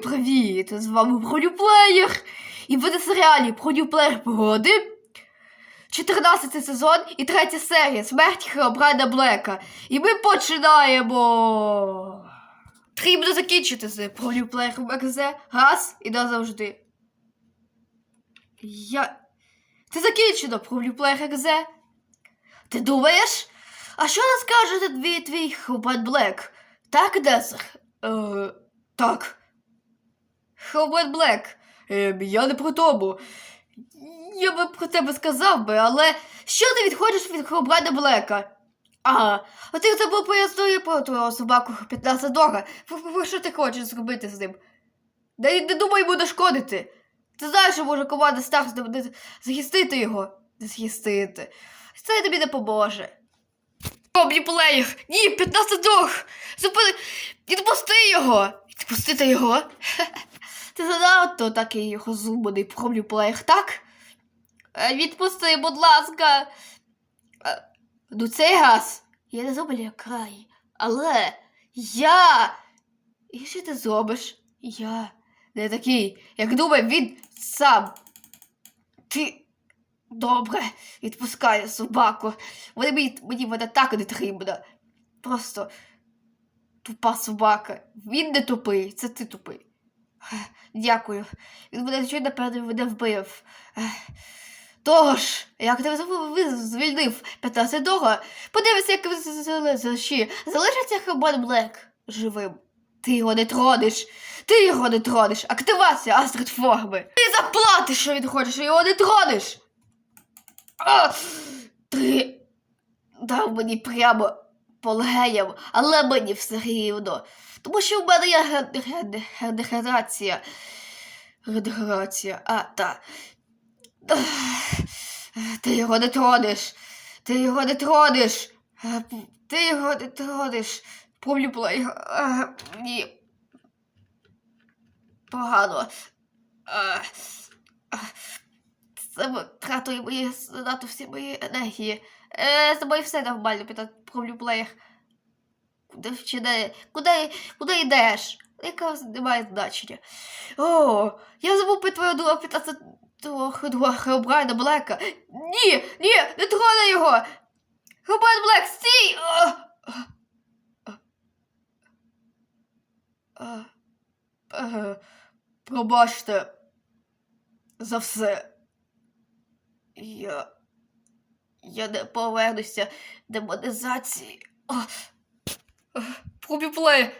Привіт! З вами Бронюплеєр! І ви на серіалі Бронюплеєр погоди. 14 сезон і третя серія Смерть Хеобрайда Блека. І ми починаємо. Потрібно закінчити з Бронюплеєр МГЗ раз і назавжди. Я. Це закінчено, Бронюплеєр МГЗ. Ти думаєш? А що скаже твій твій Хеобрайд Блек? Так, Дезер? Е, так. Хелбет Блек, е, я не про тому. Я би про тебе сказав би, але що ти відходиш від Хелбрайда Блека? А, а ти забув пояснити про твого собаку 15 дога. Що ти хочеш зробити з ним? Не, не думай йому нашкодити. Ти знаєш, що може команда Старс буде захистити його. Захистити. Це тобі не поможе. Обні плеєр! Ні, 15 дог! Зупини! Відпусти його! Відпустити його? Ти занадто такий розумний промлю плеєр, так? Е, Відпусти, будь ласка. Е, Ну цей раз я не зроблю край. Але я. І що ти зробиш? Я не такий, як думає він сам. Ти. Добре, відпускаю собаку. Вони мені, мені вона так не потрібна. Просто тупа собака. Він не тупий, це ти тупий. Дякую. Він мене щойно, напевно, мене вбив. Тож, як ти звільнив 15 дога, подивися, як залиші. Залишиться Хебан Блек живим. Ти його не тронеш. Ти його не тронеш. Активація Астрид форми. Ти заплатиш, що він хочеш, а його не тронеш. А, ти дав мені прямо по легеням, але мені все рівно. Тому що в мене є ген- ген- регенерація. Регенерація, а, та. Ти його не тронеш. Ти його не тронеш. Ти його не тронеш. Проблюблай. Ні. Погано. Це втратує мої занадто всі мої енергії. Е, з тобою все нормально, пита проблюблеєр. Куди вчине? Куди, куди йдеш? Якраз немає значення. О, я забув про твою друга 15 того Хелбрайна Блека. Ні, ні, не трони його! Хелбрайн Блек, стій! А, а, е, Пробачте за все. Я. Я не повернуся демонізації. Пробіплеєр.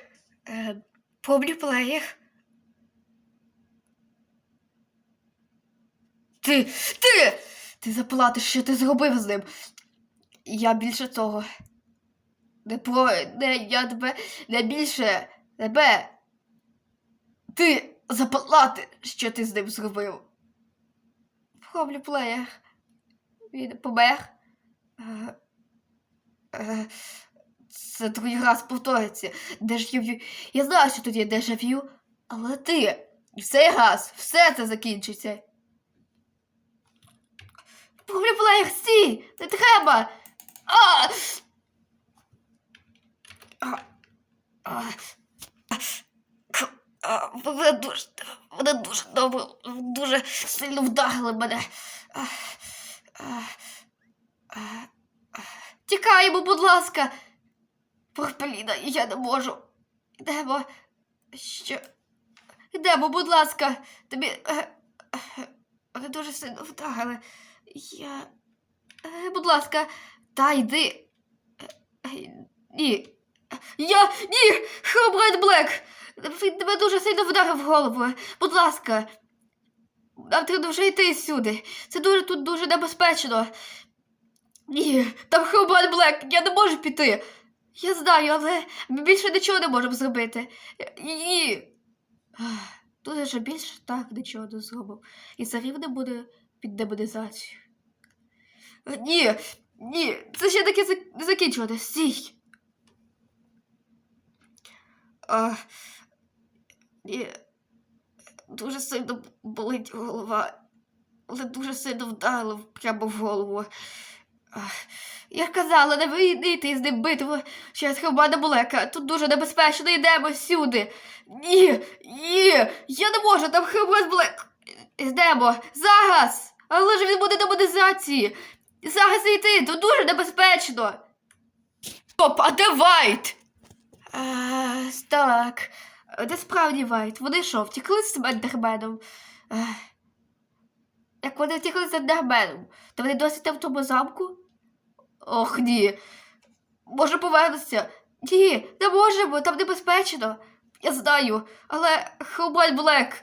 Е, Пробіплеєр. Ти, ти! Ти заплатиш, що ти зробив з ним. Я більше того. Не про. Не, я тебе не більше тебе. Ти заплати, що ти з ним зробив. Проблю плеєр. Він помер. Це другий раз повториться. Дежавю. Я знаю, що тут є дежавю, але ти. В цей раз все це закінчиться. Проблюблеєр, стій! Не треба! А! А! Мене дуже, мене дуже добре, дуже сильно вдарили мене. А! А! Тікаємо, будь ласка. Порпеліна, я не можу. Йдемо. Що? Йдемо, будь ласка. Тобі. е, е, дуже сильно вдарили. Я. Е, будь ласка, та йди. Ні. Я. Ні! Хробрайт Блек! Він тебе дуже сильно вдарив в голову. Будь ласка. Нам треба вже йти сюди. Це дуже тут дуже небезпечно. Ні, там Хробрайт Блек, я не можу піти. Я знаю, але більше нічого не можемо зробити. Ні. Тут вже більше так нічого не зробив. І це рівне буде під демонізацію. Ні, ні, це ще таке не закінчувати. Стій. А, ні, дуже сильно болить голова, але дуже сильно вдарило прямо в голову. Я казала, не вийти з ним битву через Хелбана Блека. Тут дуже небезпечно, йдемо сюди. Ні, ні, я не можу, там Хелбан Блек. Йдемо, зараз! Але ж він буде на монетизації. Зараз йти, тут дуже небезпечно. Стоп, а де Вайт? Так. Де справді Вайт? Вони що, втекли з Ендерменом? Як вони втекли з Ендерменом, то вони досі там в тому замку? Ох, ні. Може повернутися? Ні, не можемо, там небезпечно. Я знаю, але Хелбайн Блек.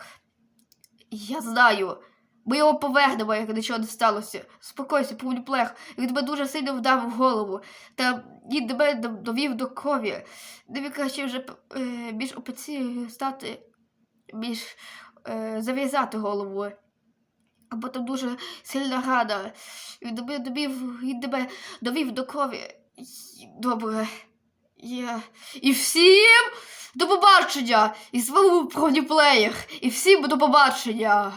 Я знаю. Ми його повернемо, як нічого не сталося. Спокойся, Павлюплех. Він тебе дуже сильно вдав в голову. Та він тебе довів до крові. Тобі краще вже е, більш опецію стати, більш е, зав'язати голову. Або там дуже сильна рада. Він тебе довів, він тебе довів до крові. Добре. Я... І всім до побачення! І з вами був. І всім до побачення!